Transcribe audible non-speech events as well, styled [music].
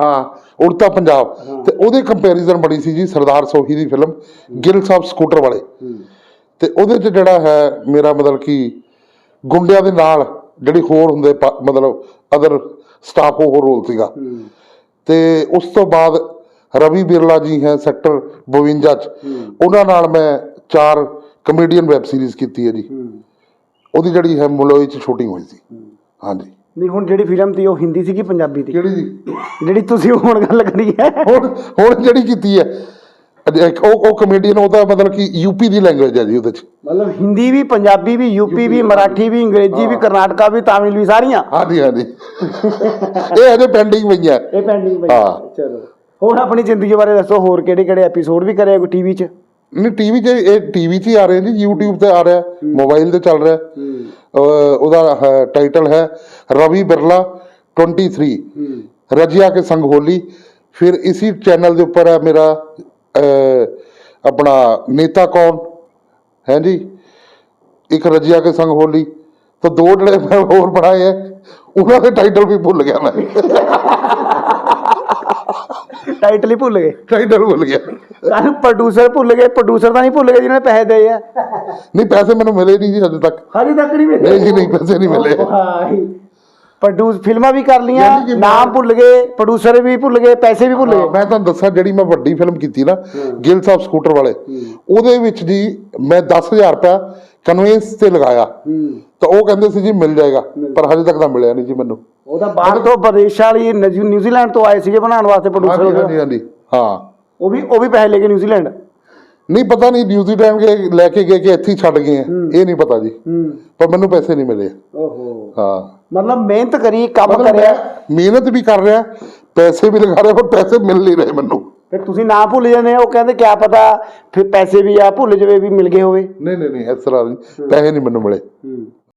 ਹਾਂ ਉੜਤਾ ਪੰਜਾਬ। ਤੇ ਉਹਦੇ ਕੰਪੈਰੀਜ਼ਨ ਬਣੀ ਸੀ ਜੀ ਸਰਦਾਰ ਸੋਹੀ ਦੀ ਫਿਲਮ ਗਿੱਲ ਸਾਹਿਬ ਸਕੂਟਰ ਵਾਲੇ। ਤੇ ਉਹਦੇ 'ਚ ਜਿਹੜਾ ਹੈ ਮੇਰਾ ਮਤਲਬ ਕਿ ਗੁੰਡਿਆਂ ਦੇ ਨਾਲ ਜਿਹੜੀ ਹੋਰ ਹੁੰਦੇ ਮਤਲਬ ਅਦਰ ਸਟਾਫ ਉਹ ਰੋਲ ਸੀਗਾ। ਤੇ ਉਸ ਤੋਂ ਬਾਅਦ ਰਵੀ ਬਿਰਲਾ ਜੀ ਹੈ ਸੈਕਟਰ 52 ਚ। ਉਹਨਾਂ ਨਾਲ ਮੈਂ ਚਾਰ ਕਮੇਡੀਅਨ ਵੈਬ ਸੀਰੀਜ਼ ਕੀਤੀ ਹੈ ਜੀ। ਉਹਦੀ ਜਿਹੜੀ ਹੈ ਮੁਲੋਈ ਚ ਸ਼ੂਟਿੰਗ ਹੋਈ ਸੀ। ਹਾਂਜੀ। ਨਹੀਂ ਹੁਣ ਜਿਹੜੀ ਫਿਲਮ ਤੀ ਉਹ ਹਿੰਦੀ ਸੀ ਕਿ ਪੰਜਾਬੀ ਦੀ ਕਿਹੜੀ ਜੀ ਜਿਹੜੀ ਤੁਸੀਂ ਹੁਣ ਗੱਲ ਕਰੀ ਹੈ। ਹੁਣ ਹੁਣ ਜਿਹੜੀ ਕੀਤੀ ਹੈ। ਅਜ- ਇੱਕ ਉਹ ਉਹ ਕਮੇਡੀਅਨ ਉਹਦਾ ਮਤਲਬ ਕਿ ਯੂਪੀ ਦੀ ਲੈਂਗੁਏਜ ਹੈ ਜੀ ਉਹਦੇ ਚ। ਮਤਲਬ ਹਿੰਦੀ ਵੀ ਪੰਜਾਬੀ ਵੀ ਯੂਪੀ ਵੀ ਮਰਾਠੀ ਵੀ ਅੰਗਰੇਜ਼ੀ ਵੀ ਕਰਨਾਟਕਾ ਵੀ ਤਾਮਿਲ ਵੀ ਸਾਰੀਆਂ। ਹਾਂਜੀ ਹਾਂਜੀ। ਇਹ ਹਜੇ ਪੈਂਡਿੰਗ ਪਈਆਂ। ਇਹ ਪੈਂਡਿੰਗ ਪਈ ਹਾਂ। ਚਲੋ। ਹੁਣ ਆਪਣੀ ਜ਼ਿੰਦਗੀ ਬਾਰੇ ਦੱਸੋ ਹੋਰ ਕਿਹੜੇ ਕਿਹੜੇ ਐਪੀਸੋਡ ਵੀ ਕਰਿਆ ਕੋਈ ਟੀਵੀ 'ਚ? ਨਹੀਂ ਟੀਵੀ ਤੇ ਇਹ ਟੀਵੀ ਤੇ ਹੀ ਆ ਰਹੇ ਨੇ YouTube ਤੇ ਆ ਰਿਹਾ ਮੋਬਾਈਲ ਤੇ ਚੱਲ ਰਿਹਾ। ਉਹਦਾ ਟਾਈਟਲ ਹੈ ਰਵੀ ਬਿਰਲਾ 23 ਰਜਿਆ ਕੇ ਸੰਗ ਹੋਲੀ। ਫਿਰ ਇਸੀ ਚੈਨਲ ਦੇ ਉੱਪਰ ਹੈ ਮੇਰਾ ਆਪਣਾ ਨੇਤਾ ਕੌਣ? ਹੈ ਜੀ? ਇੱਕ ਰਜਿਆ ਕੇ ਸੰਗ ਹੋਲੀ। ਤਾਂ ਦੋ ਜਿਹੜੇ ਮੈਂ ਹੋਰ ਬਣਾਏ ਹੈ ਉਹਨਾਂ ਦੇ ਟਾਈਟਲ ਵੀ ਭੁੱਲ ਗਿਆ ਮੈਂ। [laughs] ਟਾਈਟਲ ਹੀ ਭੁੱਲ ਗਏ। ਟਾਈਟਲ ਭੁੱਲ ਗਿਆ। ਸਾਨੂੰ ਪ੍ਰੋਡਿਊਸਰ ਭੁੱਲ ਗਏ ਪ੍ਰੋਡਿਊਸਰ ਤਾਂ ਨਹੀਂ ਭੁੱਲ ਗਏ ਜਿਹਨੇ ਪੈਸੇ ਦੇ ਆ। ਨਹੀਂ ਪੈਸੇ ਮੈਨੂੰ ਮਿਲੇ ਨਹੀਂ ਜੀ ਹਜੇ ਤੱਕ। ਹਜੇ ਤੱਕ ਨਹੀਂ ਨਹੀਂ ਜੀ ਨਹੀਂ ਪੈਸੇ ਨਹੀਂ ਮਿਲੇ। ਪ੍ਰੋਡਿਊਸ ਫਿਲਮਾਂ ਵੀ ਕਰ ਲੀਆਂ ਨਾਮ ਭੁੱਲ ਗਏ ਪ੍ਰੋਡਿਊਸਰ ਵੀ ਭੁੱਲ ਗਏ ਪੈਸੇ ਵੀ ਭੁੱਲ ਗਏ। ਮੈਂ ਤੁਹਾਨੂੰ ਦੱਸਾਂ ਜਿਹੜੀ ਮੈਂ ਵੱਡੀ ਫਿਲਮ ਕੀਤੀ ਨਾ ਗਿੱਲ ਸਾਹਿਬ ਸਕੂਟਰ ਵਾਲੇ ਉਹਦੇ ਵਿੱਚ ਜੀ ਮੈਂ 10000 ਰੁਪਇਆ ਕਨਵੈਂਸ ਤੇ ਲਗਾਇਆ। ਤਾਂ ਉਹ ਕਹਿੰਦੇ ਸੀ ਜੀ ਮਿਲ ਜਾਏਗਾ ਪਰ ਹਜੇ ਤੱਕ ਤਾਂ ਮਿਲਿਆ ਨਹੀਂ ਜੀ ਮੈਨੂੰ। ਉਹਦਾ ਬਾਹਰ ਤੋਂ ਵਿਦੇਸ਼ਾਂ ਵਾਲੀ ਨਿਊ- ਨਿਊਜ਼ੀਲੈਂਡ ਤੋਂ ਆਏ ਸੀਗੇ ਬਣਾਉਣ ਵਾਸਤੇ ਹਾਂਜੀ ਪ੍ਰੋਡਿਊਸਰ ਹਾਂਜੀ ਹਾਂਜੀ। ਹਾਂ। ਉਹ ਵੀ ਉਹ ਵੀ ਪੈਸੇ ਲੈ ਕੇ ਨਿਊਜ਼ੀਲੈਂਡ? ਨਹੀਂ ਪਤਾ ਨਹੀਂ ਨਿਊਜ਼ੀਲੈਂਡ ਕੇ ਲੈ ਕੇ ਗਏ ਕਿ ਇੱਥੇ ਹੀ ਛੱਡ ਗਏ ਆ। ਇਹ ਨਹੀਂ ਪਤਾ ਜੀ। ਹੂੰ। ਪਰ ਮੈਨੂੰ ਪੈਸੇ ਨਹੀਂ ਮਿਲੇ। ਓਹੋ। ਹਾਂ। ਮਤਲਬ ਮਿਹਨਤ ਕਰੀ ਕੰਮ ਮਤਲਬ ਕਰਿਆ। ਮੈਂ ਮਿਹਨਤ ਵੀ ਕਰ ਰਿਹਾ ਪੈਸੇ ਵੀ ਲਗਾ ਰਿਹਾ ਪਰ ਪੈਸੇ ਮਿਲ ਨਹੀਂ ਰਹੇ ਮੈਨੂੰ। ਫਿਰ ਤੁਸੀਂ ਨਾ ਭੁੱਲ ਜਾਂਦੇ ਉਹ ਕਹਿੰਦੇ ਕਿਆ ਪਤਾ ਫਿਰ ਪੈਸੇ ਵੀ ਆ ਭੁੱਲ ਜਵੇ ਵੀ ਮਿਲ ਗਏ ਹੋਵੇ। ਨਹੀਂ ਨਹੀਂ ਨਹੀਂ ਇਸ ਤਰ੍ਹਾਂ ਨਹੀਂ। ਪੈਸੇ ਨਹੀਂ ਮੈਨੂੰ ਮਿਲੇ। ਹੂੰ।